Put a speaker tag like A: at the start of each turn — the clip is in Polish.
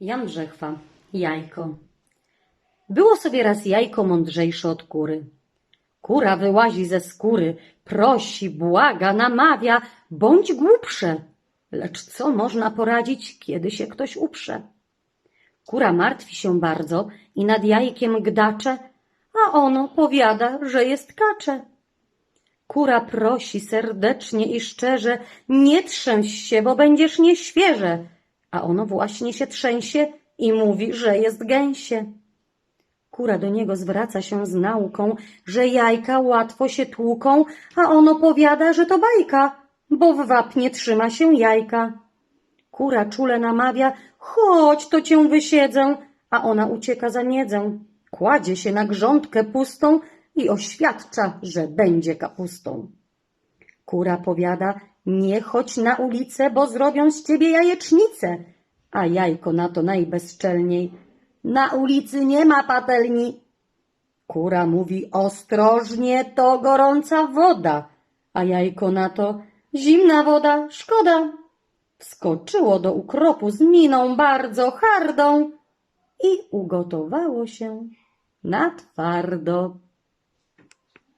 A: Jan Brzechwa, jajko. Było sobie raz jajko mądrzejsze od kury. Kura wyłazi ze skóry, prosi, błaga, namawia, bądź głupsze. Lecz co można poradzić, kiedy się ktoś uprze? Kura martwi się bardzo i nad jajkiem gdacze, a ono powiada, że jest kacze. Kura prosi serdecznie i szczerze, nie trzęś się, bo będziesz nieświeże, a ono właśnie się trzęsie i mówi, że jest gęsie. Kura do niego zwraca się z nauką, że jajka łatwo się tłuką, a ono powiada, że to bajka, bo w wapnie trzyma się jajka. Kura czule namawia, chodź, to cię wysiedzę, a ona ucieka za miedzę. Kładzie się na grządkę pustą i oświadcza, że będzie kapustą. Kura powiada, nie chodź na ulicę, bo zrobią z ciebie jajecznicę. A jajko na to najbezczelniej, na ulicy nie ma patelni. Kura mówi, ostrożnie, to gorąca woda. A jajko na to, zimna woda, szkoda. Wskoczyło do ukropu z miną bardzo hardą i ugotowało się na twardo.